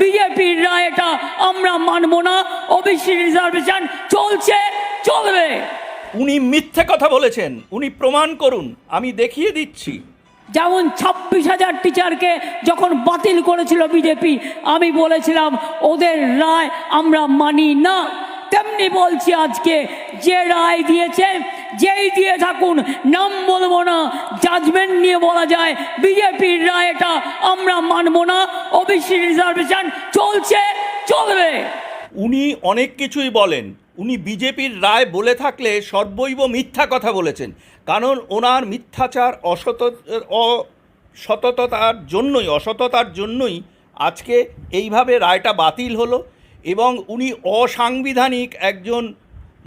বিজেপির রায় এটা আমরা মানব না। ওবিসি রিজার্ভেশন চলছে চলবে। উনি মিথ্যে কথা বলেছেন উনি প্রমাণ করুন আমি দেখিয়ে দিচ্ছি। যেমন ছাব্বিশ হাজার টিচারকে যখন বাতিল করেছিল বিজেপি আমি বলেছিলাম ওদের রায় আমরা মানি না। তেমনি বলছি আজকে যে রায় দিয়েছে যেই দিয়ে থাকুন, নাম বলব না জাজমেন্ট নিয়ে বলা যায়, বিজেপির রায় এটা আমরা মানবো না ওবিসি রিজার্ভেশন চলছে, চলবে। উনি অনেক কিছুই বলেন, উনি বিজেপির রায় বলে থাকলে সর্বৈব মিথ্যা কথা বলেছেন, কারণ ওনার মিথ্যাচার অসত অসততার জন্যই অসততার জন্যই আজকে এইভাবে রায়টা বাতিল হলো এবং উনি অসাংবিধানিক একজন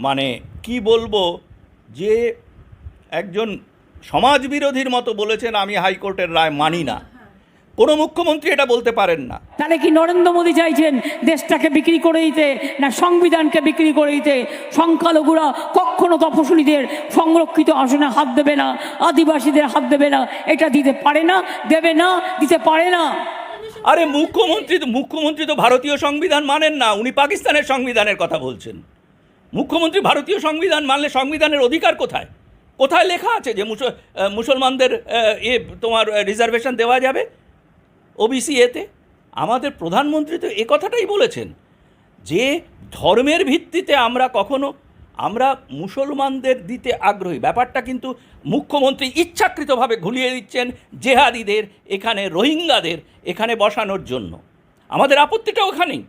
মানে কি বলব যে একজন সমাজবিরোধীর মতো বলেছেন আমি হাইকোর্টের রায় মানি না। কোনো মুখ্যমন্ত্রী এটা বলতে পারেন না। তাহলে কি নরেন্দ্র মোদী চাইছেন দেশটাকে বিক্রি করে দিতে না সংবিধানকে বিক্রি করে দিতে? সংখ্যালঘুরা কখনো তপশিলীদের সংরক্ষিত আসনে হাত দেবে না আদিবাসীদের হাত দেবে না এটা দিতে পারে না দেবে না দিতে পারে না। আরে মুখ্যমন্ত্রী তো মুখ্যমন্ত্রী তো ভারতীয় সংবিধান মানেন না উনি পাকিস্তানের সংবিধানের কথা বলছেন। মুখ্যমন্ত্রী ভারতীয় সংবিধান মানলে সংবিধানের অধিকার কোথায়? কোথায় লেখা আছে যে মুস- মুসলমানদের এ তোমার রিজার্ভেশন দেওয়া যাবে? ওবিসি এতে আমাদের প্রধানমন্ত্রী তো এ কথাটাই বলেছেন যে ধর্মের ভিত্তিতে আমরা কখনো, আমরা মুসলমানদের দিতে আগ্রহী। ব্যাপারটা কিন্তু মুখ্যমন্ত্রী ইচ্ছাকৃতভাবে ঘুলিয়ে দিচ্ছেন জেহাদিদের, এখানে রোহিঙ্গাদের, এখানে বসানোর জন্য। আমাদের আপত্তিটা ওখানেই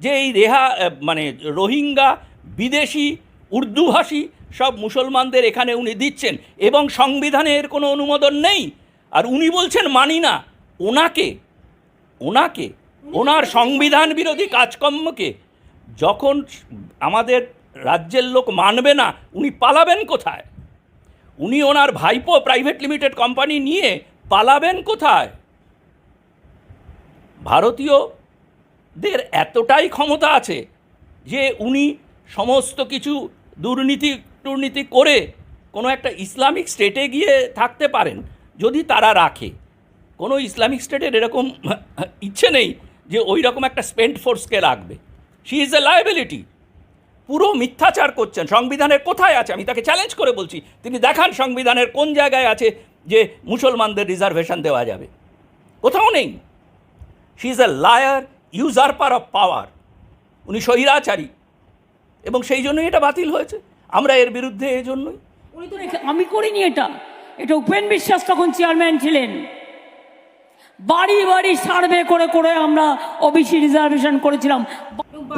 যে এই রেহা মানে রোহিঙ্গা বিদেশি, উর্দুভাষী সব মুসলমানদের এখানে উনি দিচ্ছেন এবং সংবিধানের কোনো অনুমোদন নেই। আর উনি বলছেন, মানি না, ওনাকে ওনাকে, ওনার সংবিধান বিরোধী কাজকর্মকে যখন আমাদের রাজ্যের লোক মানবে না, উনি পালাবেন কোথায়? উনি ওনার ভাইপো প্রাইভেট লিমিটেড কোম্পানি নিয়ে পালাবেন কোথায়? ভারতীয়দের এতটাই ক্ষমতা আছে যে উনি সমস্ত কিছু দুর্নীতি টুর্নীতি করে কোনো একটা ইসলামিক স্টেটে গিয়ে থাকতে পারেন, যদি তারা রাখে। কোনো ইসলামিক স্টেটের এরকম ইচ্ছে নেই যে ওই রকম একটা স্পেন্ট ফোর্সকে রাখবে। শি ইজ এ লাইবিলিটি পুরো মিথ্যাচার করছেন। সংবিধানের কোথায় আছে? আমি তাকে চ্যালেঞ্জ করে বলছি। তিনি দেখান সংবিধানের কোন জায়গায় আছে যে মুসলমানদের রিজার্ভেশন দেওয়া যাবে। কোথাও নেই। She is a liar usurper of power উনি স্বৈরাচারী। এবং সেই জন্যই এটা বাতিল হয়েছে। আমরা এর বিরুদ্ধে এই জন্যই। উনি তো আমি করিনি এটা। এটা উপেন বিশ্বাস তখন চেয়ারম্যান ছিলেন। বাড়ি বাড়ি সার্ভে করে করে আমরা ওবিসি রিজার্ভেশন করেছিলাম।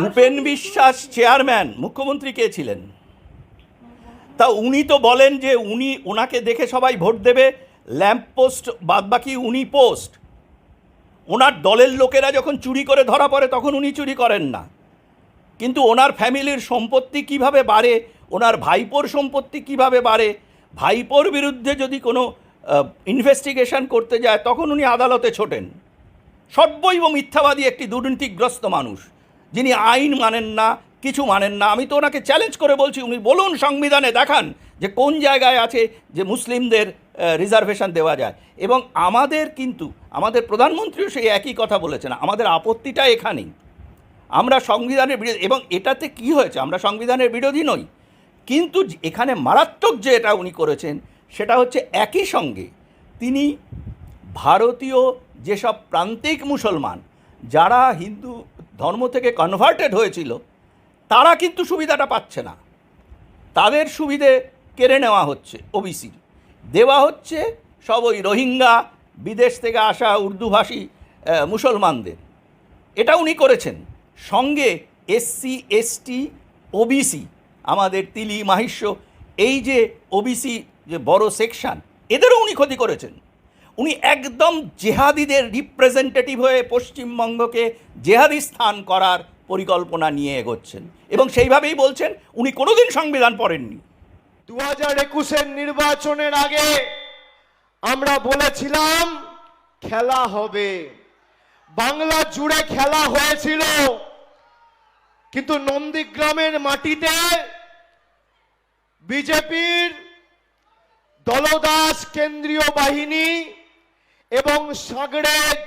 উপেন বিশ্বাস চেয়ারম্যান মুখ্যমন্ত্রী কে ছিলেন? তা উনি তো বলেন যে উনি ওনাকে দেখে সবাই ভোট দেবে ল্যাম্প পোস্ট বাদবাকি উনি পোস্ট। ওনার দলের লোকেরা যখন চুরি করে ধরা পড়ে তখন উনি চুরি করেন না। কিন্তু ওনার ফ্যামিলির সম্পত্তি কীভাবে বাড়ে, ওনার ভাইপোর সম্পত্তি কীভাবে বাড়ে, ভাইপোর বিরুদ্ধে যদি কোনো ইনভেস্টিগেশন করতে যায়, তখন উনি আদালতে ছোটেন। সর্বৈব মিথ্যাবাদী একটি দুর্নীতিগ্রস্ত মানুষ, যিনি আইন মানেন না, কিছু মানেন না। আমি তো ওনাকে চ্যালেঞ্জ করে বলছি, উনি বলুন সংবিধানে দেখান যে কোন জায়গায় আছে যে মুসলিমদের রিজার্ভেশন দেওয়া যায়। এবং আমাদের কিন্তু, আমাদের প্রধানমন্ত্রীও সেই একই কথা বলেছেন, আমাদের আপত্তিটা এখানেই। আমরা সংবিধানের বিরোধী এবং এটাতে কি হয়েছে? আমরা সংবিধানের বিরোধী নই। কিন্তু এখানে মারাত্মক যে এটা উনি করেছেন, সেটা হচ্ছে একই সঙ্গে তিনি ভারতীয় যেসব প্রান্তিক মুসলমান যারা হিন্দু ধর্ম থেকে কনভার্টেড হয়েছিল, তারা কিন্তু সুবিধাটা পাচ্ছে না। তাদের সুবিধে কেড়ে নেওয়া হচ্ছে ওবিসি দেওয়া হচ্ছে সব ওই রোহিঙ্গা বিদেশ থেকে আসা উর্দুভাষী মুসলমানদের। এটা উনি করেছেন। সঙ্গে এসসি এসটি ওবিসি আমাদের তিলি, মাহিষ্য, এই যে ওবিসি যে বড় সেকশন এদেরও উনি ক্ষতি করেছেন। উনি একদম জেহাদিদের রিপ্রেজেন্টেটিভ হয়ে পশ্চিমবঙ্গকে জেহাদি স্থান করার পরিকল্পনা নিয়ে এগোচ্ছেন। এবং সেইভাবেই বলছেন, উনি কোনোদিন সংবিধান পড়েননি। দু হাজার একুশের নির্বাচনের আগে আমরা বলেছিলাম, খেলা হবে। বাংলা জুড়ে খেলা হয়েছিল। কিন্তু নন্দীগ্রামের মাটিতে বিজেপির দলদাস কেন্দ্রীয় বাহিনী এবং সাগরেজ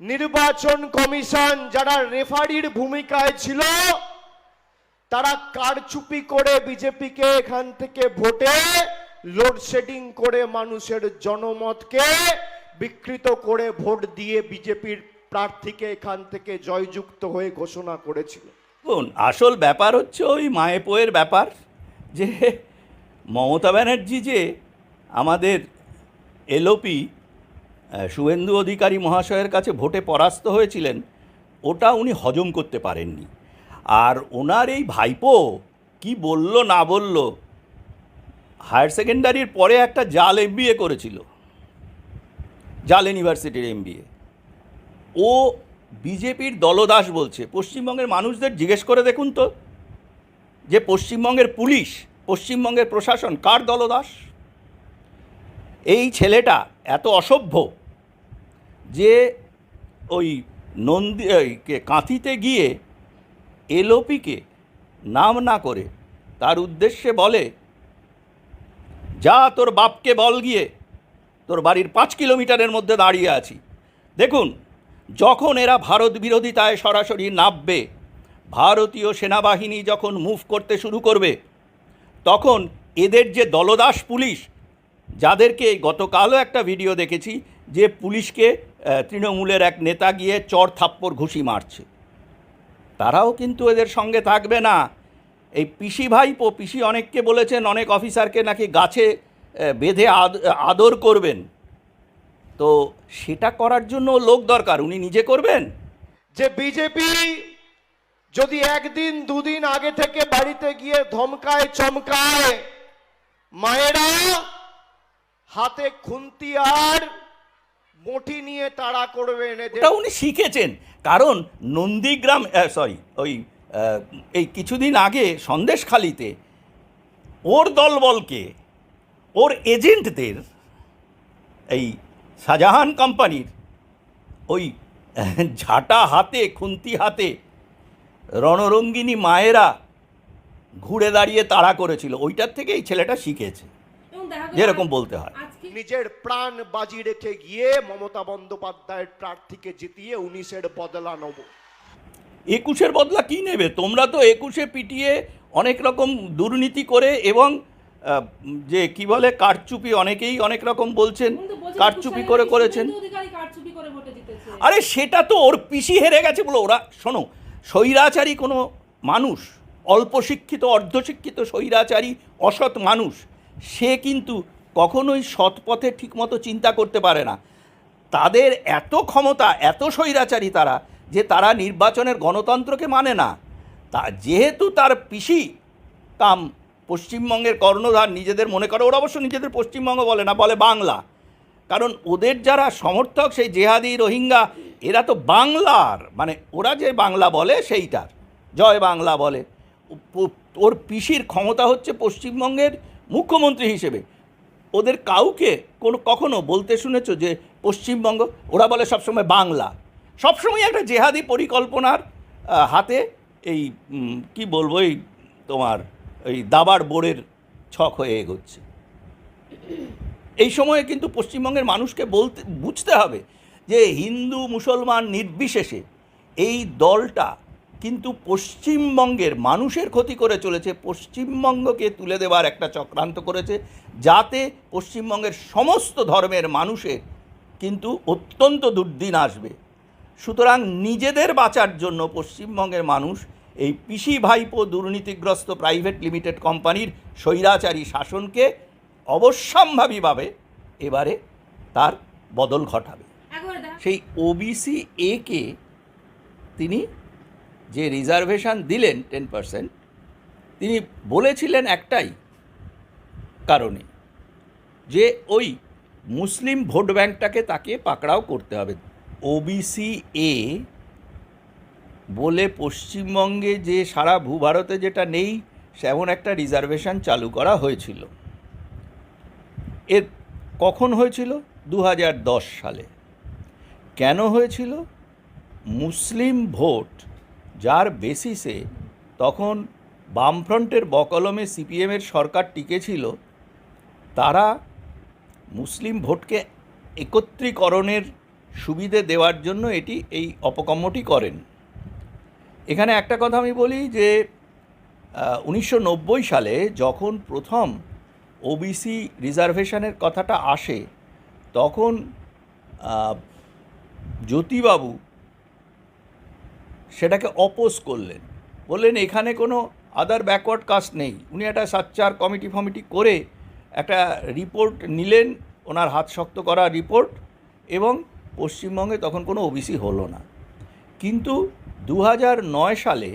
নির্বাচন কমিশন যারা রেফারির ভূমিকায় ছিল, তারা কারচুপি করে বিজেপিকে এখান থেকে ভোটে লোডশেডিং করে মানুষের জনমতকে বিকৃত করে ভোট দিয়ে বিজেপির প্রার্থীকে এখান থেকে জয়যুক্ত হয়ে ঘোষণা করেছিল। দেখুন, আসল ব্যাপার হচ্ছে ওই মায়েপোয়ের ব্যাপার যে মমতা ব্যানার্জি যে আমাদের এলওপি শুভেন্দু অধিকারী মহাশয়ের কাছে ভোটে পরাস্ত হয়েছিলেন, ওটা উনি হজম করতে পারেননি। আর ওনার এই ভাইপো কি বলল না বলল, হায়ার সেকেন্ডারির পরে একটা জাল এমবিএ করেছিল, জাল ইউনিভার্সিটির এমবিএ ও বিজেপির দলদাস বলছে, পশ্চিমবঙ্গের মানুষদের জিজ্ঞেস করে দেখুন তো, যে পশ্চিমবঙ্গের পুলিশ, পশ্চিমবঙ্গের প্রশাসন কার দলদাস? এই ছেলেটা এত অসভ্য যে ওই নন্দী কাঁথিতে গিয়ে এলওপিকে নাম না করে তার উদ্দেশ্যে বলে, যা তোর বাপকে বল গিয়ে, তোর বাড়ির পাঁচ কিলোমিটারের মধ্যে দাঁড়িয়ে আছি। দেখুন যখন এরা ভারত বিরোধিতায় সরাসরি নামবে, ভারতীয় সেনাবাহিনী যখন মুভ করতে শুরু করবে, তখন এদের যে দলদাস পুলিশ, যাদেরকে গতকালও একটা ভিডিও দেখেছি যে পুলিশকে তৃণমূলের এক নেতা গিয়ে চর থাপ্পড় ঘুষি মারছে। তারাও কিন্তু এদের সঙ্গে থাকবে না। এই পিসি ভাইপো, পিসি অনেককে বলেছেন, অনেক অফিসারকে নাকি গাছে বেঁধে আদ- আদর করবেন। তো সেটা করার জন্য লোক দরকার উনি নিজে করবেন? যে বিজেপি যদি একদিন দুদিন আগে থেকে বাড়িতে গিয়ে ধমকায় চমকায় মায়েরা হাতে খুন্তি আর বটি নিয়ে তাড়া করবেন ওটা উনি শিখেছেন। কারণ নন্দীগ্রাম সরি ওই এই কিছুদিন আগে সন্দেশখালিতে ওর দলবলকে ওর এজেন্টদের এই শাহজাহান কোম্পানির ওই ঝাঁটা হাতে খুন্তি হাতে রণরঙ্গিনী মায়েরা ঘুরে দাঁড়িয়ে তাড়া করেছিল। ওইটার থেকে এই ছেলেটা শিখেছে। যেরকম বলতে হয়। নিজের প্রাণ বাজি রেখে গিয়ে মমতা বন্দ্যোপাধ্যায়ের প্রার্থীকে জিতিয়ে উনিশের বদলা নেব। একুশের বদলা কি নেবে? তোমরা তো একুশে পিটিয়ে অনেক রকম দুর্নীতি করে এবং যে কি বলে কারচুপি অনেকেই অনেক রকম বলছেন। কারচুপি করে করেছেন। আরে সেটা তো ওর পিসি হেরে গেছে বলে ওরা শোনো স্বৈরাচারী কোনো মানুষ অল্প শিক্ষিত অর্ধশিক্ষিত স্বৈরাচারী অসৎ মানুষ সে কিন্তু কখনোই সৎ পথে ঠিকমতো চিন্তা করতে পারে না। তাদের এত ক্ষমতা এত স্বৈরাচারী তারা যে তারা নির্বাচনের গণতন্ত্রকে মানে না। তা যেহেতু তার পিসি কাম পশ্চিমবঙ্গের কর্ণধার নিজেদের মনে করে ওরা অবশ্য নিজেদের পশ্চিমবঙ্গ বলে না বলে বাংলা। কারণ ওদের যারা সমর্থক, সেই জেহাদি, রোহিঙ্গা, এরা তো বাংলার। মানে ওরা যে বাংলা বলে, সেইটার। জয় বাংলা বলে। ওর পিসির ক্ষমতা হচ্ছে পশ্চিমবঙ্গের মুখ্যমন্ত্রী হিসেবে। ওদের কাউকে কোনো, কখনো বলতে শুনেছো যে পশ্চিমবঙ্গ, ওরা বলে সবসময় বাংলা। সবসময় একটা জেহাদি পরিকল্পনার হাতে এই কি বলব, এই তোমার, এই দাবার বোর্ডের ছক হয়ে এগোচ্ছে। এই সময়ে কিন্তু পশ্চিমবঙ্গের মানুষকে বলতে, বুঝতে হবে যে হিন্দু মুসলমান নির্বিশেষে এই দলটা কিন্তু পশ্চিমবঙ্গের মানুষের ক্ষতি করে চলেছে। পশ্চিমবঙ্গকে তুলে দেওয়ার একটা চক্রান্ত করেছে যাতে পশ্চিমবঙ্গের সমস্ত ধর্মের মানুষের কিন্তু অত্যন্ত দুর্দিন আসবে। সুতরাং নিজেদের বাঁচার জন্য পশ্চিমবঙ্গের মানুষ এই পিসি ভাইপো দুর্নীতিগ্রস্ত প্রাইভেট লিমিটেড কোম্পানির স্বৈরাচারী শাসনকে অবশ্যম্ভাবীভাবে এবারে তার বদল ঘটাবে। সেই ওবিসি একে তিনি যে রিজার্ভেশন দিলেন টেন পার্সেন্ট তিনি বলেছিলেন একটাই কারণে যে ওই মুসলিম ভোট ব্যাংকটাকে তাকে পাকড়াও করতে হবে। ওবিসি এ বলে পশ্চিমবঙ্গে যে সারা ভূভারতে যেটা নেই সেমন একটা রিজার্ভেশন চালু করা হয়েছিল। এর কখন হয়েছিল? দু হাজার দশ সালে। কেন হয়েছিল? মুসলিম ভোট যার বেসিসে তখন বামফ্রন্টের বকলমে সিপিএমের সরকার টিকেছিল, তারা মুসলিম ভোটকে একত্রীকরণের সুবিধে দেওয়ার জন্য এটি এই অপকর্মটি করেন। এখানে একটা কথা আমি বলি যে উনিশশো নব্বই সালে যখন প্রথম ওবিসি রিজার্ভেশনের কথাটা আসে, তখন জ্যোতিবাবু সেটাকে অপোজ করলেন। বললেন, এখানে কোনো আদার ব্যাকওয়ার্ড কাস্ট নেই। উনি একটা সাচ্চার কমিটি ফমিটি করে একটা রিপোর্ট নিলেন, ওনার হাত শক্ত করা রিপোর্ট এবং পশ্চিমবঙ্গে তখন কোনো ওবিসি হলো না। কিন্তু দু নয় সালে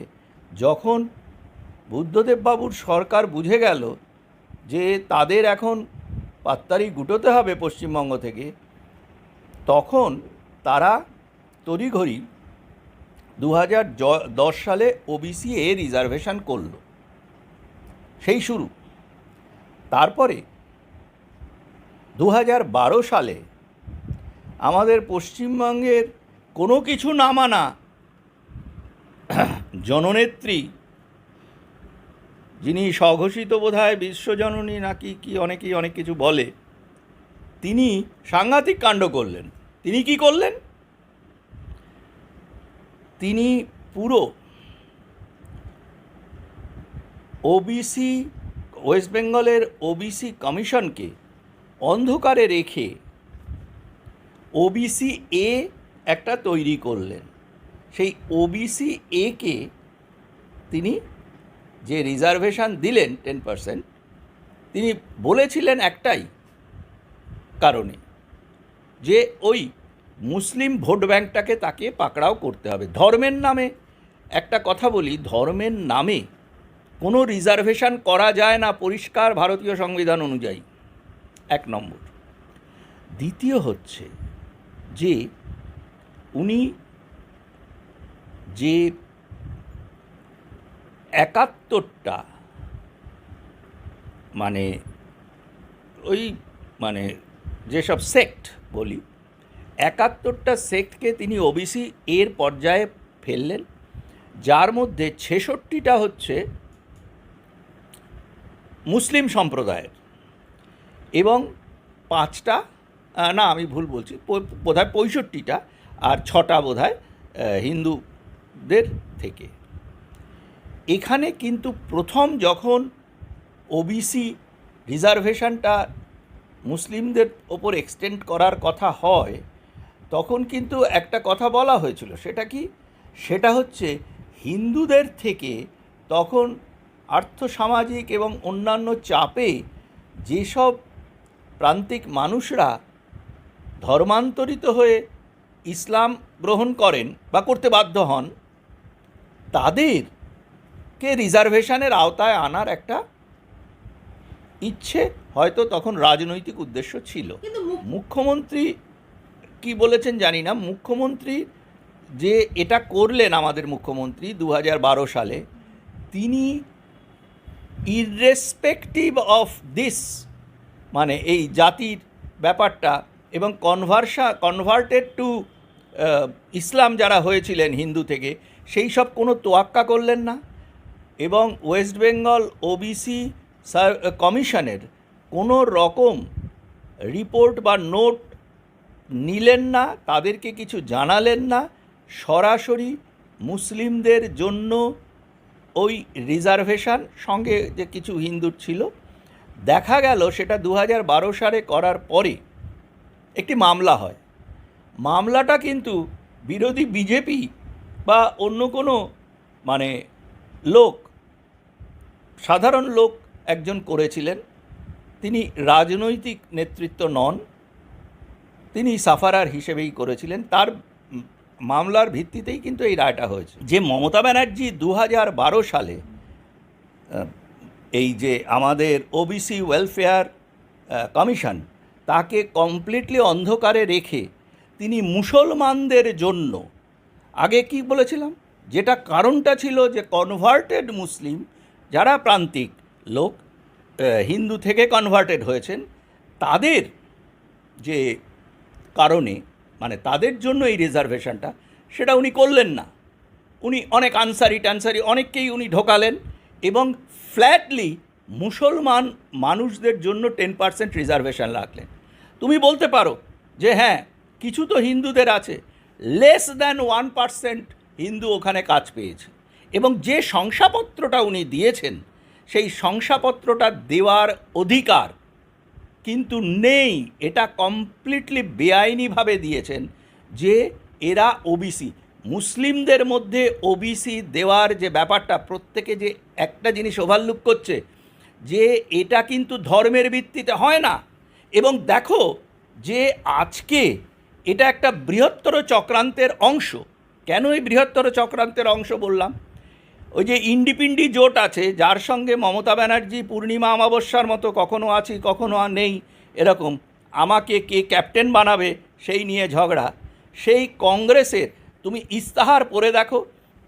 যখন বুদ্ধদেববাবুর সরকার বুঝে গেল যে তাদের এখন পাত্তারি গুটোতে হবে পশ্চিমবঙ্গ থেকে, তখন তারা তড়িঘড়ি দু হাজার দশ সালে ওবিসি এ রিজার্ভেশন করল। সেই শুরু। তারপরে দু হাজার বারো সালে আমাদের পশ্চিমবঙ্গের কোনো কিছু না মানা জননেত্রী যিনি স্বঘোষিত বোধহয় বিশ্বজননী নাকি কি অনেকেই অনেক কিছু বলে, তিনি সাংঘাতিক কাণ্ড করলেন। তিনি কি করলেন? তিনি পুরো ওবিসি ওয়েস্ট বেঙ্গলের ওবিসি কমিশনকে অন্ধকারে রেখে ওবিসি এ একটা তৈরি করলেন। সেই ওবিসি একে তিনি যে রিজার্ভেশন দিলেন টেন পার্সেন্ট, তিনি বলেছিলেন একটাই কারণে, যে ওই মুসলিম ভোট ব্যাংকটাকে তাকে পাকড়াও করতে হবে। ধর্মের নামে একটা কথা বলি, ধর্মের নামে কোনো রিজার্ভেশন করা যায় না পরিষ্কার ভারতীয় সংবিধান অনুযায়ী। এক নম্বর। দ্বিতীয় হচ্ছে যে উনি যে একাত্তরটা মানে ওই মানে যেসব সেক্ট বলি একাত্তরটা সেক্টকে তিনি ওবিসি এর পর্যায়ে ফেললেন যার মধ্যে ছেষট্টিটা হচ্ছে মুসলিম সম্প্রদায়ের এবং পাঁচটা না আমি ভুল বলছি প- বোধহয় পঁয়ষট্টিটা আর ছটা বোধহয় আহ, হিন্দুদের থেকে। এখানে কিন্তু প্রথম যখন ওবিসি রিজার্ভেশনটা মুসলিমদের ওপর এক্সটেন্ড করার কথা হয়, তখন কিন্তু একটা কথা বলা হয়েছিল। সেটা কি? সেটা হচ্ছে হিন্দুদের থেকে তখন আর্থসামাজিক এবং অন্যান্য চাপে যেসব প্রান্তিক মানুষরা ধর্মান্তরিত হয়ে ইসলাম গ্রহণ করেন বা করতে বাধ্য হন তাদেরকে রিজার্ভেশনের আওতায় আনার একটা ইচ্ছে হয়তো তখন রাজনৈতিক উদ্দেশ্য ছিল। মুখ্যমন্ত্রী কি বলেছেন জানি না। মুখ্যমন্ত্রী যে এটা করলেন আমাদের মুখ্যমন্ত্রী দু বারো সালে তিনি ইররেসপেক্টিভ অফ দিস মানে এই জাতির ব্যাপারটা এবং কনভার্সা কনভার্টেড টু ইসলাম যারা হয়েছিলেন হিন্দু থেকে সেই সব কোনো তোয়াক্কা করলেন না। এবং ওয়েস্ট বেঙ্গল ওবিসি কমিশনের কোনো রকম রিপোর্ট বা নোট নিলেন না, তাদেরকে কিছু জানালেন না, সরাসরি মুসলিমদের জন্য ওই রিজার্ভেশন সঙ্গে যে কিছু হিন্দুর ছিল, দেখা গেল সেটা দু বারো সালে করার পরে একটি মামলা হয়। মামলাটা কিন্তু বিরোধী বিজেপি বা অন্য কোনো মানে লোক সাধারণ লোক একজন করেছিলেন। তিনি রাজনৈতিক নেতৃত্ব নন। তিনি সাফারার হিসেবেই করেছিলেন। তার মামলার ভিত্তিতেই কিন্তু এই রায়টা হয়েছে। যে মমতা ব্যানার্জি দু বারো সালে এই যে আমাদের ওবিসি ওয়েলফেয়ার কমিশন তাকে কমপ্লিটলি অন্ধকারে রেখে তিনি মুসলমানদের জন্য, আগে কি বলেছিলাম? যেটা কারণটা ছিল যে কনভার্টেড মুসলিম যারা প্রান্তিক লোক হিন্দু থেকে কনভার্টেড হয়েছেন, তাদের যে কারণে মানে তাদের জন্য এই রিজার্ভেশনটা সেটা উনি করলেন না। উনি অনেক আনসারি টানসারি অনেককেই উনি ঢোকালেন এবং ফ্ল্যাটলি মুসলমান মানুষদের জন্য টেন পার্সেন্ট রিজার্ভেশন রাখলেন। তুমি বলতে পারো যে হ্যাঁ কিছু তো হিন্দুদের আছে less than one percent Hindu ওখানে কাজ পেয়েছে। এবং যে শংসাপত্রটা উনি দিয়েছেন, সেই শংসাপত্রটা দেওয়ার অধিকার কিন্তু নেই। এটা কমপ্লিটলি বেআইনিভাবে দিয়েছেন যে এরা ওবিসি মুসলিমদের মধ্যে ওবিসি দেওয়ার যে ব্যাপারটা, প্রত্যেকে যে একটা জিনিস ওভারলুক করছে, যে এটা কিন্তু ধর্মের ভিত্তিতে হয় না। এবং দেখো যে আজকে এটা একটা বৃহত্তর চক্রান্তের অংশ। কেন এই বৃহত্তর চক্রান্তের অংশ বললাম? ওই যে ইন্ডিপিন্ডি জোট আছে, যার সঙ্গে মমতা ব্যানার্জি পূর্ণিমা অমাবস্যার মতো কখনো আছি, কখনো আর নেই, এরকম। আমাকে কে ক্যাপ্টেন বানাবে সেই নিয়ে ঝগড়া। সেই কংগ্রেসের, তুমি ইস্তাহার পড়ে দেখো,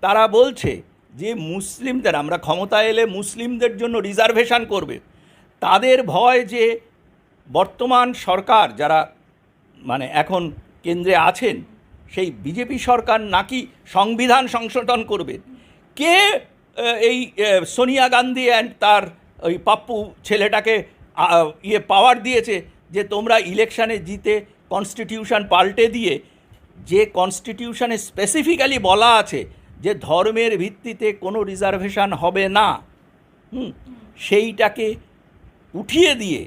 তারা বলছে যে মুসলিমদের, আমরা ক্ষমতা এলে মুসলিমদের জন্য রিজার্ভেশন করবে। তাদের ভয় যে বর্তমান সরকার যারা মানে এখন কেন্দ্রে আছেন, সেই বিজেপি সরকার নাকি সংবিধান সংশোধন করবে। কে এই সোনিয়া গান্ধী অ্যান্ড তার ওই পাপ্পু ছেলেটাকে ইয়ে পাওয়ার দিয়েছে যে তোমরা ইলেকশানে জিতে কনস্টিটিউশন পাল্টে দিয়ে যে কনস্টিটিউশনে স্পেসিফিক্যালি বলা আছে যে ধর্মের ভিত্তিতে কোনো রিজার্ভেশন হবে না, হুম, সেইটাকে উঠিয়ে দিয়ে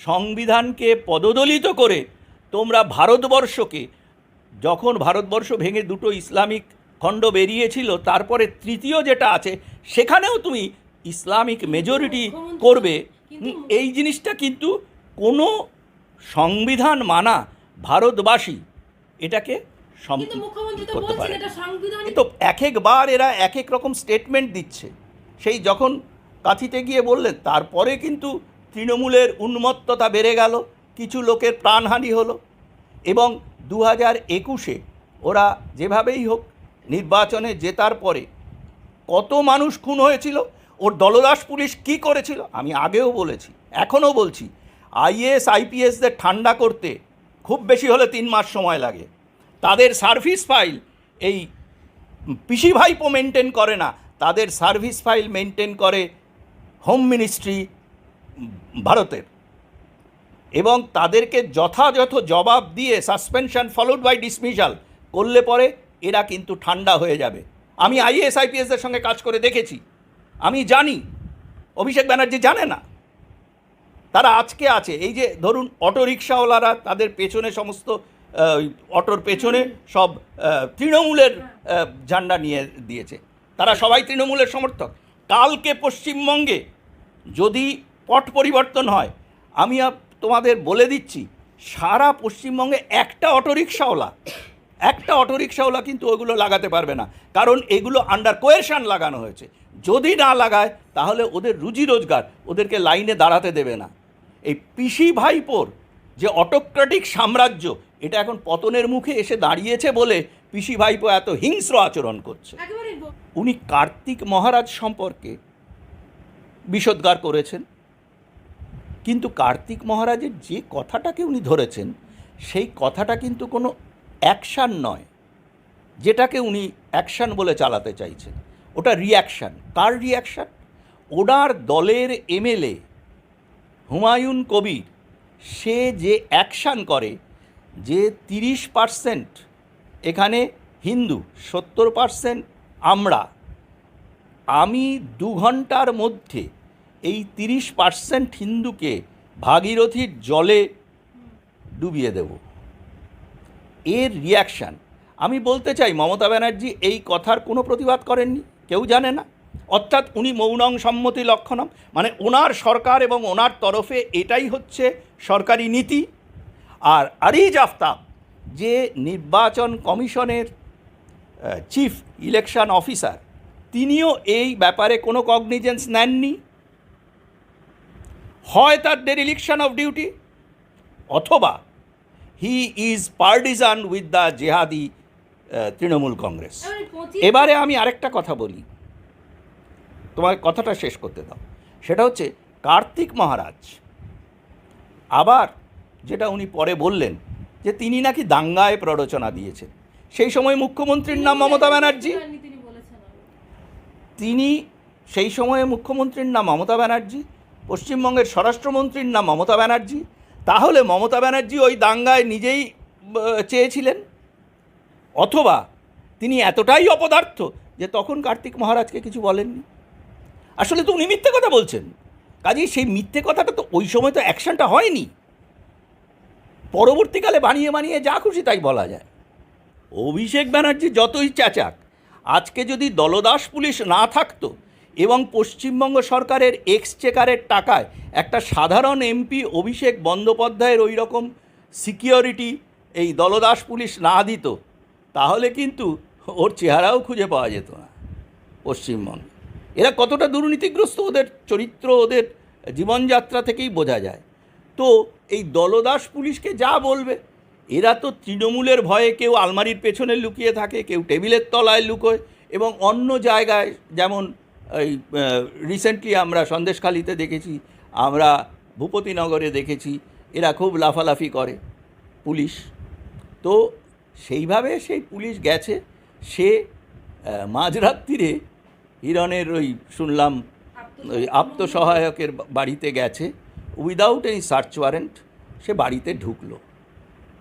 সংবিধানকে পদদলিত করে তোমরা ভারতবর্ষকে, যখন ভারতবর্ষ ভেঙে দুটো ইসলামিক খণ্ড বেরিয়েছিল তারপরে তৃতীয় যেটা আছে সেখানেও তুমি ইসলামিক মেজরিটি করবে। এই জিনিসটা কিন্তু কোনো সংবিধান মানা ভারতবাসী এটাকে করতে পারে। তো এক একবার এরা এক এক রকম স্টেটমেন্ট দিচ্ছে। সেই যখন কাঁথিতে গিয়ে বললেন তারপরে কিন্তু তৃণমূলের উন্মত্ততা বেড়ে গেল কিছু লোকের প্রাণহানি হলো। এবং দু হাজার একুশে ওরা যেভাবেই হোক নির্বাচনে জেতার পরে কত মানুষ খুন হয়েছিল? ওর দলদাস পুলিশ কি করেছিল? আমি আগেও বলেছি, এখনও বলছি আইএস আইপিএসদের ঠান্ডা করতে খুব বেশি হলে তিন মাস সময় লাগে। তাদের সার্ভিস ফাইল এই পিসি ভাইপো মেনটেন করে না, তাদের সার্ভিস ফাইল মেনটেন করে হোম মিনিস্ট্রি ভারতের। এবং তাদেরকে যথাযথ জবাব দিয়ে সাসপেনশন ফলোড বাই ডিসমিসাল করলে পরে এরা কিন্তু ঠান্ডা হয়ে যাবে। আমি আইএস আইপিএসদের সঙ্গে কাজ করে দেখেছি। আমি জানি। অভিষেক ব্যানার্জি জানে না। তারা আজকে আছে। এই যে ধরুন অটো রিক্সাওয়ালারা তাদের পেছনে সমস্ত অটোর পেছনে সব তৃণমূলের ঝান্ডা নিয়ে দিয়েছে। তারা সবাই তৃণমূলের সমর্থক। কালকে পশ্চিমবঙ্গে যদি পট পরিবর্তন হয়, আমি তোমাদের বলে দিচ্ছি, সারা পশ্চিমবঙ্গে একটা অটোরিকশাওয়ালা একটা অটোরিকশাওয়ালা কিন্তু ওগুলো লাগাতে পারবে না। কারণ এগুলো আন্ডার কোয়েশন লাগানো হয়েছে। যদি না লাগায় তাহলে ওদের রুজি রোজগার ওদেরকে লাইনে দাঁড়াতে দেবে না। এই পিসি ভাইপোর যে অটোক্রেটিক সাম্রাজ্য এটা এখন পতনের মুখে এসে দাঁড়িয়েছে বলে পিসি ভাইপো এত হিংস্র আচরণ করছে। উনি কার্তিক মহারাজ সম্পর্কে বিষোদ্গার করেছেন। কিন্তু কার্তিক মহারাজের যে কথাটাকে উনি ধরেছেন সেই কথাটা কিন্তু কোনো অ্যাকশান নয়, যেটাকে উনি অ্যাকশান বলে চালাতে চাইছেন। ওটা রিয়াকশান কার রিয়াকশান ওনার দলের এমএলএ হুমায়ুন কবির, সে যে অ্যাকশান করে যে তিরিশ পার্সেন্ট এখানে হিন্দু, সত্তর পার্সেন্ট আমরা, আমি দু ঘণ্টার মধ্যে এই তিরিশ পার্সেন্ট হিন্দুকে ভাগীরথীর জলে ডুবিয়ে দেব। এর রিয়াকশান আমি বলতে চাই, মমতা ব্যানার্জি এই কথার কোনো প্রতিবাদ করেননি? কেউ জানে না? অর্থাৎ উনি মৌনং সম্মতি লক্ষণম। মানে ওনার সরকার এবং ওনার তরফে এটাই হচ্ছে সরকারি নীতি। আর আরিজ আফতাব, যে নির্বাচন কমিশনের চিফ ইলেকশন অফিসার তিনিও এই ব্যাপারে কোনো কগনিজেন্স নেননি। হয় তার ডেরিলিকশন অফ ডিউটি অথবা he is partisan with the jihadi Trinamool Congress এবারে আমি আরেকটা কথা বলি। তোমার কথাটা শেষ করতে দাও। সেটা হচ্ছে কার্তিক মহারাজ আবার যেটা উনি পরে বললেন যে তিনি নাকি দাঙ্গায় প্ররোচনা দিয়েছেন। সেই সময় মুখ্যমন্ত্রীর নাম মমতা ব্যানার্জি। তিনি সেই সময়ে মুখ্যমন্ত্রীর নাম মমতা ব্যানার্জি পশ্চিমবঙ্গের স্বরাষ্ট্রমন্ত্রীর নাম মমতা ব্যানার্জি তাহলে মমতা ব্যানার্জি ওই দাঙ্গায় নিজেই চেয়েছিলেন? অথবা তিনি এতটাই অপদার্থ যে তখন কার্তিক মহারাজকে কিছু বলেননি? আসলে তো উনি মিথ্যে কথা বলছেন। কাজেই সেই মিথ্যে কথাটা তো ওই সময় তো অ্যাকশনটা হয়নি। পরবর্তীকালে বানিয়ে বানিয়ে যা খুশি তাই বলা যায়। অভিষেক ব্যানার্জি যতই চেঁচাক, আজকে যদি দলদাস পুলিশ না থাকতো এবং পশ্চিমবঙ্গ সরকারের এক্সচেকারের টাকায় একটা সাধারণ এমপি অভিষেক বন্দ্যোপাধ্যায়ের ওই রকম সিকিউরিটি এই দলদাস পুলিশ না দিত, তাহলে কিন্তু ওর চেহারাও খুঁজে পাওয়া যেত না পশ্চিমবঙ্গে। এরা কতটা দুর্নীতিগ্রস্ত ওদের চরিত্র, ওদের জীবনযাত্রা থেকেই বোঝা যায়। তো এই দলদাস পুলিশকে যা বলবে, এরা তো তৃণমূলের ভয়ে কেউ আলমারির পেছনে লুকিয়ে থাকে, কেউ টেবিলের তলায় লুকোয় এবং অন্য জায়গায় যেমন এই রিসেন্টলি আমরা সন্দেশখালিতে দেখেছি, আমরা ভূপতিনগরে দেখেছি, এরা খুব লাফালাফি করে পুলিশ। তো সেইভাবে সেই পুলিশ গেছে, সে মাঝরাত্রিরে হিরণের ওই শুনলাম, ওই আত্মসহায়কের বাড়িতে গেছে উইদাউট এনি সার্চ ওয়ারেন্ট সে বাড়িতে ঢুকলো।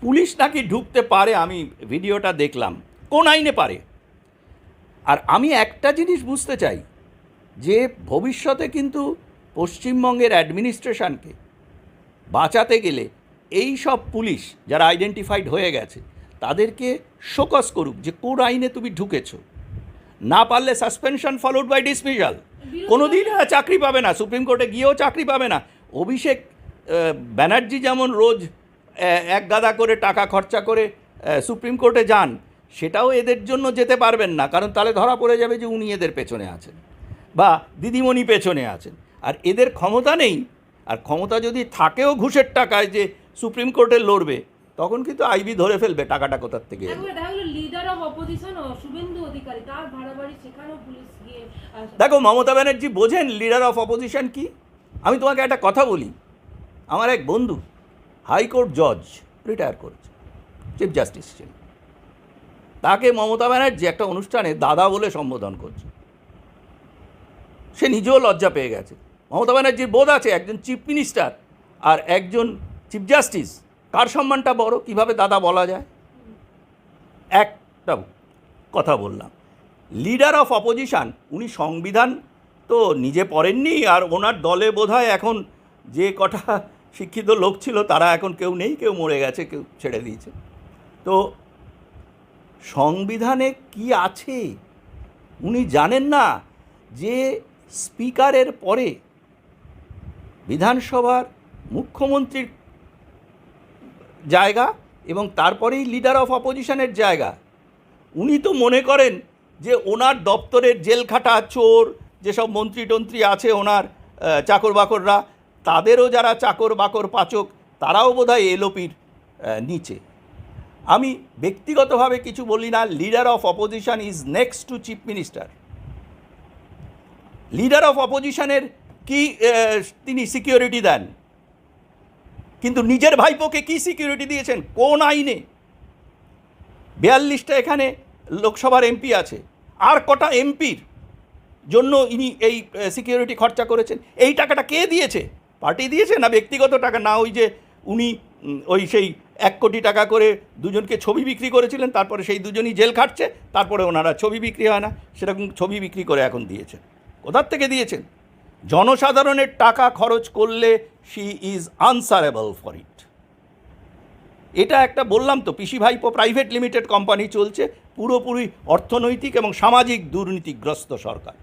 পুলিশ নাকি ঢুকতে পারে, আমি ভিডিওটা দেখলাম, কোন আইনে পারে। আর আমি একটা জিনিস বুঝতে চাই যে ভবিষ্যতে কিন্তু পশ্চিমবঙ্গের অ্যাডমিনিস্ট্রেশনকে বাঁচাতে গেলে এই সব পুলিশ যারা আইডেন্টিফাইড হয়ে গেছে, তাদেরকে শোকস করুক যে কোন আইনে তুমি ঢুকেছ। না পারলে সাসপেনশন ফলোড বাই ডিসমিসাল কোনো দিন চাকরি পাবে না, সুপ্রিম কোর্টে গিয়েও চাকরি পাবে না। অভিষেক ব্যানার্জি যেমন রোজ এক গাদা করে টাকা খরচা করে সুপ্রিম কোর্টে যান, সেটাও এদের জন্য যেতে পারবেন না, কারণ তাহলে ধরা পড়ে যাবে যে উনি এদের পেছনে আছেন। বা দিদিমণি পেছনে আছেন। আর এদের ক্ষমতা নেই। আর ক্ষমতা যদি থাকেও ঘুষের টাকায় যে সুপ্রিম কোর্টে লড়বে তখন কিন্তু আইবি ধরে ফেলবে টাকাটা কোথার থেকে? দেখো মমতা ব্যানার্জি বোঝেন লিডার অফ অপোজিশন কি? আমি তোমাকে একটা কথা বলি। আমার এক বন্ধু হাইকোর্ট জজ রিটায়ার করেছে চিফ জাস্টিস ছিলেন। তাকে মমতা ব্যানার্জি একটা অনুষ্ঠানে দাদা বলে সম্বোধন করছে। সে নিজেও লজ্জা পেয়ে গেছে। মমতা ব্যানার্জির বোধ আছে একজন চিফ মিনিস্টার আর একজন চিফ জাস্টিস। কার সম্মানটা বড়? কীভাবে দাদা বলা যায়? একটা কথা বললাম। লিডার অফ অপোজিশান, উনি সংবিধান তো নিজে পড়েননি আর ওনার দলে বোধহয় এখন যে কটা শিক্ষিত লোক ছিল, তারা এখন কেউ নেই, কেউ মরে গেছে, কেউ ছেড়ে দিয়েছে। তো সংবিধানে কি আছে? উনি জানেন না যে স্পিকারের পরে বিধানসভার মুখ্যমন্ত্রীর জায়গা এবং তারপরেই লিডার অফ অপোজিশনের জায়গা। উনি তো মনে করেন যে ওনার দপ্তরের জেলখাটা চোর, যেসব মন্ত্রী টন্ত্রী আছে ওনার চাকর বাকররা তাদেরও যারা চাকর বাকর পাচক, তারাও বোধহয় এলোপির নিচে। আমি ব্যক্তিগতভাবে কিছু বলি না, leader of opposition is next to chief minister. Leader of অপোজিশনের কি তিনি সিকিউরিটি দেন? কিন্তু নিজের ভাইপোকে কি সিকিউরিটি দিয়েছেন? কোন আইনে? বিয়াল্লিশটা এখানে লোকসভার এমপি আছে। আর কটা এমপির জন্য ইনি এই সিকিউরিটি খরচা করেছেন? এই টাকাটা কে দিয়েছে? পার্টি দিয়েছে না ব্যক্তিগত টাকা? না ওই যে উনি ওই সেই এক কোটি টাকা করে দুজনকে ছবি বিক্রি করেছিলেন, তারপরে সেই দুজনই জেল খাটছে, তারপরে ওনারা ছবি বিক্রি হয় না। সেরকম ছবি বিক্রি করে এখন দিয়েছেন। কোথার থেকে দিয়েছেন? জনসাধারণের টাকা খরচ করলে she is answerable for it এটা একটা বললাম তো, পিসি ভাইপো প্রাইভেট লিমিটেড কোম্পানি চলছে, পুরোপুরি অর্থনৈতিক এবং সামাজিক দুর্নীতিগ্রস্ত সরকার।